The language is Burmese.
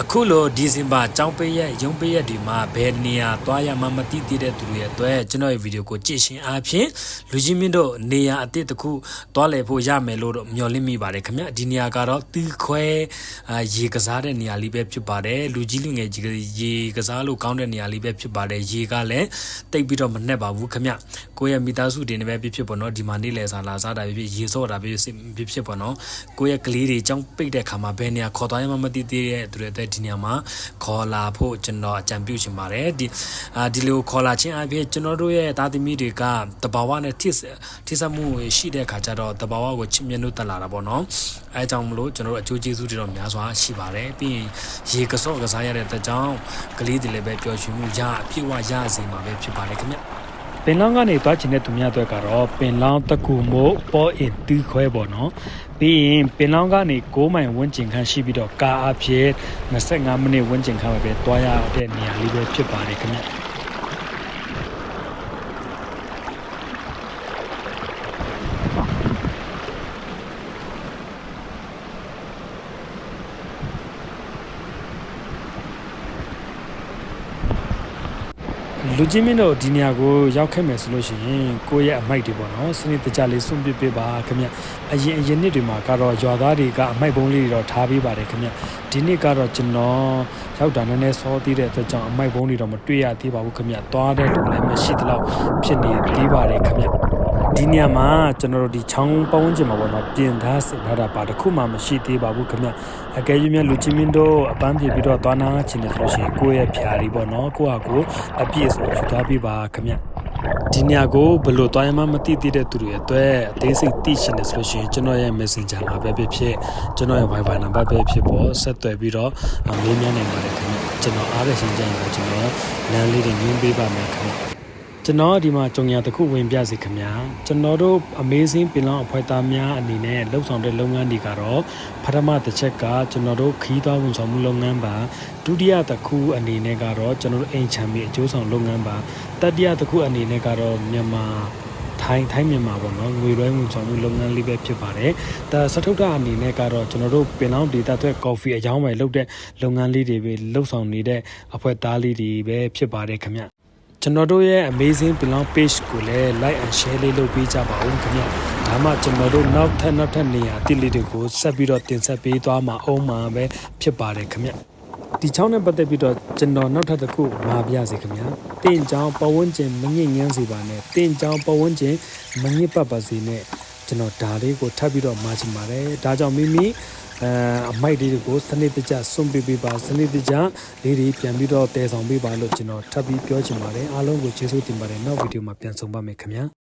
အခုလိုဒီဇင်ဘာចောင်းပေးရက်ရုံးပေးရက်ဒီမှာဘယ်နေရာသွားရမှမသိသေးတဲ့သူတွေရဲ့အတွက်ကျွန်တော်ရဲ့ဗီဒီယိုကိုကြည့်ရှင်အားဖြင့်လူကြီးမင်းတို့နေရာအသစ်တစ်ခုသွားလည်ဖို့ရမယ်လို့တော့မျှော်လင့်မိပါတယ်ခင်ဗျဒီနေရာကတော့တီးခွဲအာရေကစားတဲ့နေရာလေးပဲဖြစ်ပါတယ်လူကြီးလူငယ်ကြီးရေကစားလို့ကောင်းတဲ့နေရာလေးပဲဖြစ်ပါတယ်ရေကလည်းတိတ်ပြီးတော့မနှက်ပါဘူးခင်ဗျကိုယ့်ရဲ့မိသားစုတွေနဲ့ပဲဖြစ်ဖြစ်ပေါ့နော်ဒီမှာနေလေစားလာစားတာဖြစ်ဖြစ်ရေစော့တာဖြစ်ဖြစ်ဖြစ်ဖြစ်ပေါ့နော်ကိုယ့်ရဲ့ကလေးတွေចောင်းပိတ်တဲ့ခါမှာဘယ်နေရာခေါ်သွားရမှမသိသေးတဲ့သူတွေအတွက်ဒီနေရာမှာခေါ်လာဖို့ကျွန်တော်အကြံပြုချင်ပါတယ်ဒီအာဒီလိုခေါ်လာခြင်းအပြင်ကျွန်တော်တို့ရဲ့သားသမီးတွေကတဘာဝနဲ့ထိထိစပ်မှုရှိတဲ့ခါကျတော့တဘာဝကိုချစ်မြတ်လို့တက်လာတာပေါ့နော်အဲအကြောင်းမလို့ကျွန်တော်တို့အကျိုးကျေးဇူးတွေတော့များစွာရှိပါတယ်ပြီးရင်ရေကစော့ကစားရတဲ့တကြောင်ကလေးတွေလည်းပဲပျော်ရွှင်မှုရအပြည့်ဝရစေမှာပဲဖြစ်ပါတယ်ခင်ဗျ ပင်လောင်းကနေသွားချင်တဲ့သူများအတွက်ကတော့ပင်လောင်းတကူမို့ပေါ်အင်တီးခွဲပေါ့နော်ပြီးရင်ပင်လောင်းကနေ6မိုင်ဝန်းကျင်ခန့်ရှိပြီးတော့ကာအဖြစ်25မိနစ်ဝန်းကျင်ခန့်ပဲပဲသွားရတဲ့နေရာလေးပဲဖြစ်ပါတယ်ခင်ဗျ လူချင်းမင်းတို့ဒီနေရာကိုရောက်ခဲ့မယ်ဆိုလို့ရှိရင်ကိုယ့်ရဲ့အမိုက်တွေပေါ့နော်စနစ်တကျလေးစွန့်ပစ်ပေးပါခင်ဗျအရင်အရင်နှစ်တွေမှာကတော့ရွာသားတွေကအမိုက်ပုံးလေးတွေတော့ထားပေးပါတယ်ခင်ဗျဒီနှစ်ကတော့ကျွန်တော်ရောက်တာနည်းနည်းစောသေးတဲ့အတွက်ကြောင့်အမိုက်ပုံးတွေတော့မတွေ့ရသေးပါဘူးခင်ဗျသွားတဲ့လူလည်းမရှိသလောက်ဖြစ်နေသေးပါတယ်ခင်ဗျ ဒီနေရာမှာကျွန်တော်တို့ဒီချောင်းပတ်ဝန်းကျင်မှာပေါ့နော်ပြင်သားစင်ထားတာပါတခုမှမရှိသေးပါဘူးခင်ဗျအကယ်၍များလူချင်းမင်းတို့အပန်းပြေပြီးတော့သွားနာချင်တယ်ဆိုလို့ရှိရင်ကိုယ့်ရဲ့ဖြာတွေပေါ့နော်ကိုယ့်ဟာကိုယ်အပြည့်စုံယူထားပေးပါခင်ဗျဒီနေရာကိုဘယ်လိုသွားရမှမသိသေးတဲ့သူတွေအတွက်အသေးစိတ်သိချင်တယ်ဆိုလို့ရှိရင်ကျွန်တော်ရဲ့ Messenger မှာပဲဖြစ်ဖြစ်ကျွန်တော်ရဲ့ Viber နံပါတ်ပဲဖြစ်ပေါ်ဆက်သွယ်ပြီးတော့မေးမြန်းနိုင်ပါတယ်ခင်ဗျကျွန်တော်အားရရှင်ကြရင်တော့ကျွန်တော်လမ်းလေးတွေညွှန်ပေးပါမယ်ခင်ဗျ ကျွန်တော်ဒီမှာကြုံရတစ်ခုဝင်ပြစီခင်ဗျာကျွန်တော်တို့ Amazing ပင်လောင်းအဖွဲ့သားများအနေနဲ့လှုပ်ဆောင်တဲ့လုပ်ငန်းတွေကတော့ပထမတစ်ချက်ကကျွန်တော်တို့ခီးသွွားဝန်ဆောင်မှုလုပ်ငန်းပါဒုတိယတစ်ခုအနေနဲ့ကတော့ကျွန်တော်တို့အိမ်ချမ်းမြေအကျိုးဆောင်လုပ်ငန်းပါတတိယတစ်ခုအနေနဲ့ကတော့မြန်မာထိုင်းထိုင်းမြန်မာပေါ့နော်ငွေရွှဲဝန်ဆောင်မှုလုပ်ငန်းလေးပဲဖြစ်ပါတယ်။ဒါစထုတ်တာအနေနဲ့ကတော့ကျွန်တော်တို့ပင်လောင်းဒေတာအတွက်ကော်ဖီအကြောင်းပဲလုပ်တဲ့လုပ်ငန်းလေးတွေပဲလှုပ်ဆောင်နေတဲ့အဖွဲ့သားလေးတွေပဲဖြစ်ပါတယ်ခင်ဗျ။ ကျွန်တော်တို့ရဲ့ amazing belong page ကိုလည်း like and share လေးလုပ်ပေးကြပါဦးခင်ဗျ။ဒါမှကျွန်တော်တို့နောက်ထပ်နောက်ထပ်နေရာအသစ်လေးတွေကိုဆက်ပြီးတော့တင်ဆက်ပေးသွားမှာအောင်မှာပဲဖြစ်ပါတယ်ခင်ဗျ။ဒီချောင်းနဲ့ပတ်သက်ပြီးတော့ကျွန်တော်နောက်ထပ်တစ်ခုမှာပြရစီခင်ဗျာ။တင်ချောင်းပဝန်းကျင်မငြိမ့်ငန်းစီပါနဲ့တင်ချောင်းပဝန်းကျင်မငြိပတ်ပါစေနဲ့ကျွန်တော်ဒါလေးကိုထပ်ပြီးတော့မှာချင်ပါတယ်။ဒါကြောင့်မိမိ အဲအမိုက်လေးတွေကိုစနစ်တကျစွန့်ပေးပေးပါစနစ်တကျလေးတွေပြန်ပြီးတော့တည်ဆောင်ပေးပါလို့ကျွန်တော်ထပ်ပြီးပြောချင်ပါတယ်အားလုံးကိုကျေးဇူးတင်ပါတယ်နောက်ဗီဒီယိုမှာပြန်ဆုံပါမယ်ခင်ဗျာ